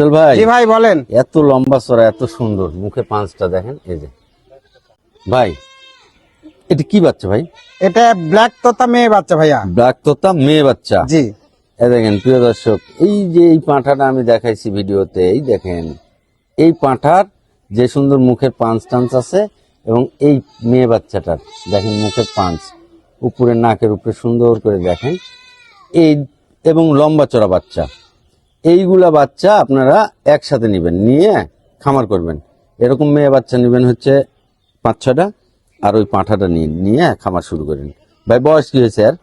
ভাই জি ভাই বলেন। এত লম্বা চড়া এত সুন্দর। মুখে পাঁচটা দেখেন এই যে। ভাই এটা কি বাচ্চা ভাই? এটা ব্ল্যাক তোতা মেয়ে বাচ্চা ভাইয়া। ব্ল্যাক তোতা মেয়ে বাচ্চা। জি। দেখেন প্রিয় দর্শক এই যে এই পাঁঠাটা আমি দেখাইছি ভিডিওতে এই দেখেন এই পাঁঠার যে সুন্দর মুখের পাঁচ টান্স আছে এবং এই মেয়ে বাচ্চাটার দেখেন মুখের পাঁচ উপরে নাকের উপরে সুন্দর করে দেখেন। এই এবং লম্বা চড়া বাচ্চা। এইগুলা বাচ্চা আপনারা একসাথে নেবেন নিয়ে খামার করবেন। এরকম মেয়ে বাচ্চা নেবেন হচ্ছে পাঁচ ছটা আর ওই পাঁঠাটা নিয়ে নিয়ে খামার শুরু করেন। ভাই বয়স কি হয়েছে আর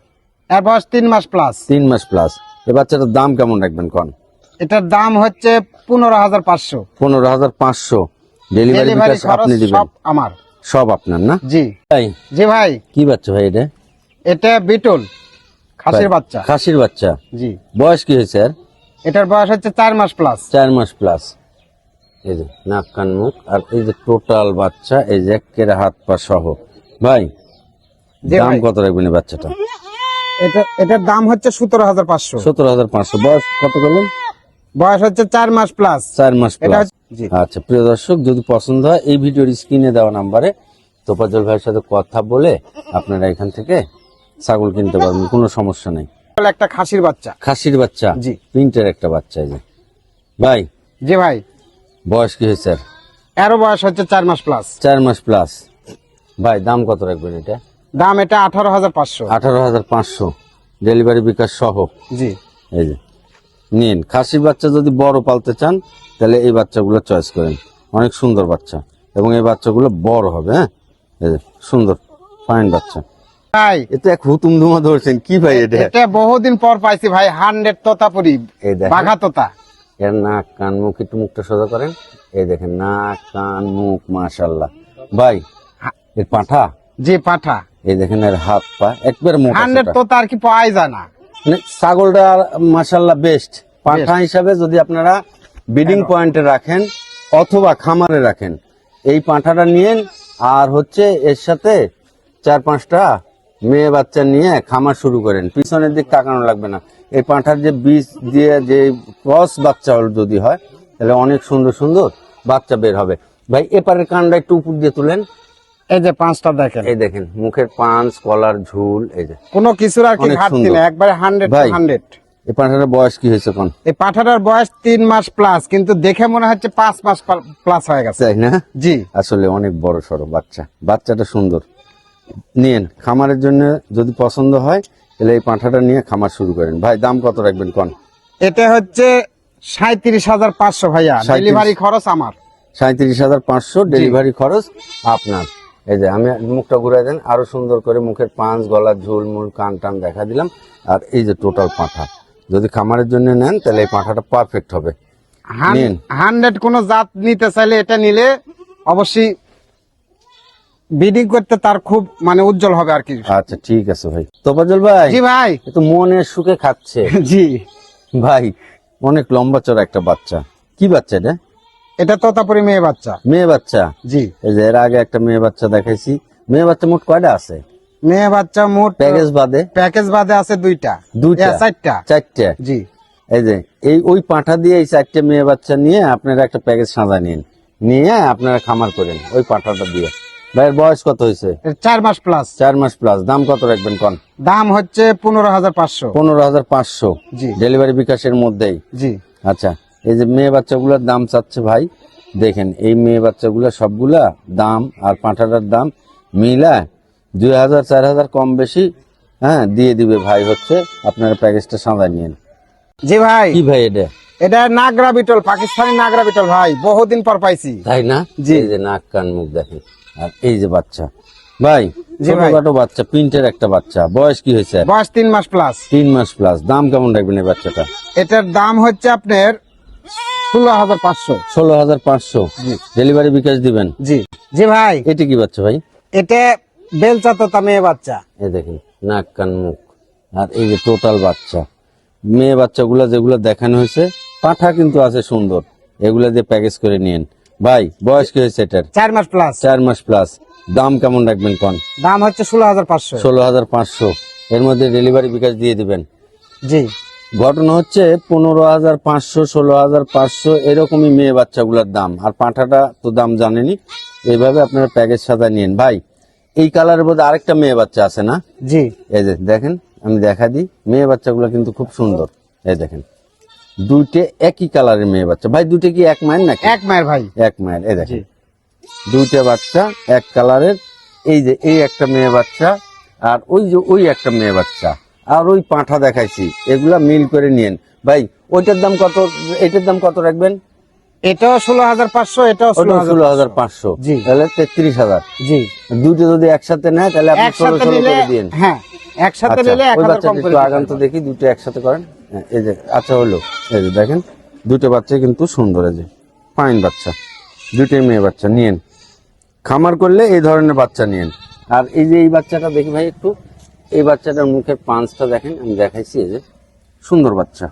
এর বয়স তিন মাস প্লাস তিন মাস প্লাস এই বাচ্চাটার দাম কেমন রাখবেন কন? এটার দাম হচ্ছে পনেরো হাজার পাঁচশো। পনেরো হাজার পাঁচশো। ডেলিভারি বিকাশ আপনি দিবেন। আমার। সব আপনার না? জি। তাই? জি ভাই। কি বাচ্চা ভাই এটা? এটা বিটল। খাসির বাচ্চা। খাসির বাচ্চা। জি। বয়স কি হয়েছে আর এটার বয়স হচ্ছে চার মাস প্লাস চার মাস প্লাস এই যে নাক কান মুখ আর এই যে টোটাল বাচ্চা এই যে একের হাত পা সহ। ভাই দাম কত রাখবেন বাচ্চাটা? এটা এটার দাম হচ্ছে সতেরো হাজার পাঁচশো। সতেরো হাজার পাঁচশো। বয়স কত করলেন? বয়স হচ্ছে চার মাস প্লাস চার মাস প্লাস আচ্ছা প্রিয় দর্শক যদি পছন্দ হয় এই ভিডিওর স্ক্রিনে দেওয়া নাম্বারে তোপাজল ভাইয়ের সাথে কথা বলে আপনারা এখান থেকে ছাগল কিনতে পারবেন কোনো সমস্যা নেই। একটা খাসির বাচ্চা। খাসির বাচ্চা? জি। প্রিন্টের একটা বাচ্চা এই যে। ভাই? জি ভাই। বয়স কি হয়েছে এরও বয়স হচ্ছে চার মাস প্লাস চার মাস প্লাস ভাই দাম কত রাখবেন এটা? দাম এটা আঠারো হাজার পাঁচশো। আঠারো হাজার পাঁচশো। ডেলিভারি বিকাশ সহ? জি। এই যে। নিন খাসির বাচ্চা যদি বড় পালতে চান তাহলে এই বাচ্চাগুলো চয়েস করেন। অনেক সুন্দর বাচ্চা। এবং এই বাচ্চাগুলো বড় হবে হ্যাঁ? এই যে সুন্দর ফাইন বাচ্চা। ভাই। এটা এক হুতুম ধুমা ধরছেন। কি ভাই এটা? এটা বহুদিন পর পাইছি ভাই হান্ড্রেড তোতাপুরি। বাঘা তোতা। এর নাক কান মুখ একটু মুখটা সোজা করেন। এই দেখেন নাক কান মুখ মাশাল্লাহ ভাই এর পাঠা? জি পাঠা। এই দেখেন এর হাত পা একবার মোটা হান্ড্রেড তোতা আর কি পাওয়াই যায় না। মানে ছাগলটা মাশাল্লাহ বেস্ট পাঠা হিসাবে যদি আপনারা বিডিং পয়েন্টে রাখেন অথবা খামারে রাখেন এই পাঁঠাটা নিয়েন আর হচ্ছে এর সাথে চার পাঁচটা মেয়ে বাচ্চা নিয়ে খামার শুরু করেন। পিছনের দিক তাকানো লাগবে না। এই পাঁঠার যে বীজ দিয়ে যে ক্রস বাচ্চা হল যদি হয় তাহলে অনেক সুন্দর সুন্দর বাচ্চা বের হবে। ভাই এপারের কানটা একটু উপর দিয়ে তুলেন। এই যে পাঁচটা দেখেন। এই দেখেন মুখের পাঁচ কলার ঝুল এই যে। কোনো কিছুর আর কি ঘাটতি সুন্দর। একবারে হান্ড্রেড ভাই। হান্ড্রেড এই পাঁঠাটার বয়স কি হয়েছে কোন এই পাঠাটার বয়স তিন মাস প্লাস কিন্তু দেখে মনে হচ্ছে পাঁচ মাস প্লাস হয়ে গেছে। তাই না? জি। আসলে অনেক বড় সড়ো বাচ্চা। বাচ্চাটা সুন্দর। নিয়েন খামারের জন্য যদি পছন্দ হয় তাহলে এই পাঁঠাটা নিয়ে খামার শুরু করেন। ভাই দাম কত রাখবেন কোন? এটা হচ্ছে সাঁত্রিশ হাজার পাঁচশো ভাইয়া। 37 ডেলিভারি খরচ আমার। সাঁত্রিশ হাজার পাঁচশো ডেলিভারি খরচ আপনার। এই যে আমি মুখটা ঘুরাই দেন আরও সুন্দর করে মুখের পাঁচ গলার ঝুল মূল কান টান দেখা দিলাম। আর এই যে টোটাল পাঁঠা যদি খামারের জন্য নেন তাহলে এই পাঁঠাটা পারফেক্ট হবে। নিন। হান্ড্রেড কোন জাত নিতে চাইলে এটা নিলে অবশ্যই বিডিং করতে তার খুব মানে উজ্জ্বল হবে আর কি। আচ্ছা ঠিক আছে ভাই। তোপাজল ভাই জি ভাই। তো মনের সুখে খাচ্ছে। জি। ভাই অনেক লম্বা চড়া একটা বাচ্চা। কি বাচ্চা এটা? এটা তোতাপুরি মেয়ে বাচ্চা। মেয়ে বাচ্চা? জি। এই যে এর আগে একটা মেয়ে বাচ্চা দেখাইছি। মেয়ে বাচ্চা মোট কয়টা আছে? মেয়ে বাচ্চা মোট প্যাকেজ বাদে? প্যাকেজ বাদে আছে দুইটা। দুইটা? চারটা। চারটে? জি। এই যে এই ওই পাঁঠা দিয়ে এই চারটে মেয়ে বাচ্চা নিয়ে আপনারা একটা প্যাকেজ সাজা নিন। নিয়ে আপনারা খামার করেন ওই পাঁঠাটা দিয়ে। ভাইয়ের বয়স কত হয়েছে? চার মাস প্লাস চার মাস প্লাস দাম কত রাখবেন কন? দাম হচ্ছে পনেরো হাজার পাঁচশো। পনেরো হাজার পাঁচশো। জি। ডেলিভারি বিকাশের মধ্যেই? জি। আচ্ছা এই যে মেয়ে বাচ্চাগুলোর দাম চাচ্ছে ভাই দেখেন এই মেয়ে বাচ্চাগুলা সবগুলা দাম আর পাঁঠাটার দাম মিলা দুই হাজার চার হাজার কম বেশি হ্যাঁ দিয়ে দিবে ভাই হচ্ছে আপনারা প্যাকেজটা সাঁদা নিন জি ভাই। কি ভাই এটা? এটা নাগরা বিটল পাকিস্তানি নাগরা বিটল ভাই বহুদিন পর পাইছি। তাই না? জি। যে নাক কান মুখ দেখেন। আর এই যে বাচ্চা। ভাই। ছোটখাটো বাচ্চা প্রিন্টের একটা বাচ্চা। বয়স কি হয়েছে? বয়স তিন মাস প্লাস তিন মাস প্লাস দাম কেমন রাখবেন এই বাচ্চাটা? এটার দাম হচ্ছে আপনার ষোলো হাজার পাঁচশো। ষোলো হাজার পাঁচশো। ডেলিভারি বিকাশ দিবেন? জি। জি ভাই। এটা কি বাচ্চা ভাই? এটা বেলচা তোতা মেয়ে বাচ্চা। দেখেন নাক কান মুখ। আর এই যে টোটাল বাচ্চা। মেয়ে বাচ্চাগুলো যেগুলো দেখানো হয়েছে পাঠা কিন্তু আছে সুন্দর। এগুলা দিয়ে প্যাকেজ করে নিন ভাই বয়স কি হয়েছে এটার? চার মাস প্লাস চার মাস প্লাস দাম কেমন রাখবেন কন? দাম হচ্ছে ষোলো হাজার পাঁচশো। ষোলো হাজার পাঁচশো। এর মধ্যে ডেলিভারি বিকাশ দিয়ে দিবেন। জি। ঘটনা হচ্ছে পনেরো হাজার পাঁচশো ষোলো হাজার পাঁচশো এরকমই মেয়ে বাচ্চাগুলোর দাম। আর পাঁঠাটা তো দাম জানেনি। এইভাবে আপনারা প্যাকেজ সাদা নিন ভাই এই কালারের মধ্যে আরেকটা মেয়ে বাচ্চা আছে না? জি। এই যে দেখেন আমি দেখা দিই। মেয়ে বাচ্চাগুলো কিন্তু খুব সুন্দর। এই দেখেন। দুইটে একই কালারের মেয়ে বাচ্চা। ভাই দুইটা কি এক মায়ের নাকি? এক মায়ের ভাই। এক মায়ের এই দেখেন। দুইটা বাচ্চা এক কালারের। এই যে এই একটা মেয়ে বাচ্চা আর ওই যে ওই একটা মেয়ে বাচ্চা। আর ওই পাঁঠা দেখাইছি এগুলা মিল করে নিয়েন। ভাই ওইটার দাম কত এটার দাম কত রাখবেন? এটাও ষোলো হাজার পাঁচশো এটাও ষোলো হাজার পাঁচশো। জি। তাহলে তেত্রিশ হাজার। জি। দুটো যদি একসাথে নেয় তাহলে আপনি ষোলো একসাথে ষোলো করে দিন হ্যাঁ একসাথে আচ্ছা, নিলে ওই করে একটু দিতে তো দেখি দুটো একসাথে করেন। এই যে আচ্ছা হলো। এই যে দেখেন দুটো বাচ্চা কিন্তু সুন্দর, এই যে ফাইন বাচ্চা। দুটোই মেয়ে বাচ্চা, নিয়েন। খামার করলে এই ধরনের বাচ্চা নিয়েন। আর এই যে এই বাচ্চাটা, দেখি ভাই একটু, এই বাচ্চাটার মুখের পাঁচটা দেখেন, আমি দেখাইছি, এই যে, সুন্দর বাচ্চা।